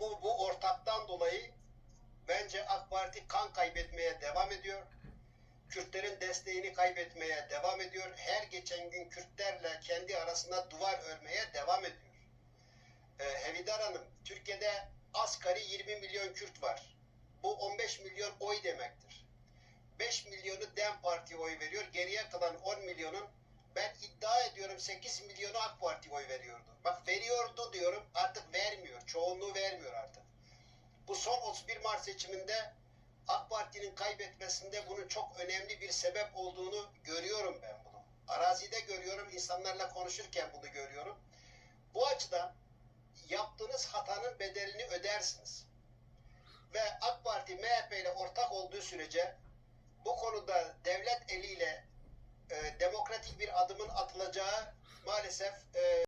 bu bu ortaktan dolayı bence AK Parti kan kaybetmeye devam ediyor. Kürtlerin desteğini kaybetmeye devam ediyor. Her geçen gün Kürtlerle kendi arasında duvar örmeye devam ediyor. Ee, Hevidar Hanım, Türkiye'de asgari 20 milyon Kürt var. Bu 15 milyon oy demektir. 5 milyonu DEM Parti'ye oy veriyor. Geriye kalan 10 milyonun ben iddia ediyorum 8 milyonu AK Parti oy veriyordu. Bak veriyordu diyorum. Çoğunluğu vermiyor artık. Bu son 31 Mart seçiminde AK Parti'nin kaybetmesinde bunun çok önemli bir sebep olduğunu görüyorum ben bunu. Arazide görüyorum, insanlarla konuşurken bunu görüyorum. Bu açıdan yaptığınız hatanın bedelini ödersiniz. Ve AK Parti MHP ile ortak olduğu sürece bu konuda devlet eliyle e, demokratik bir adımın atılacağı maalesef e,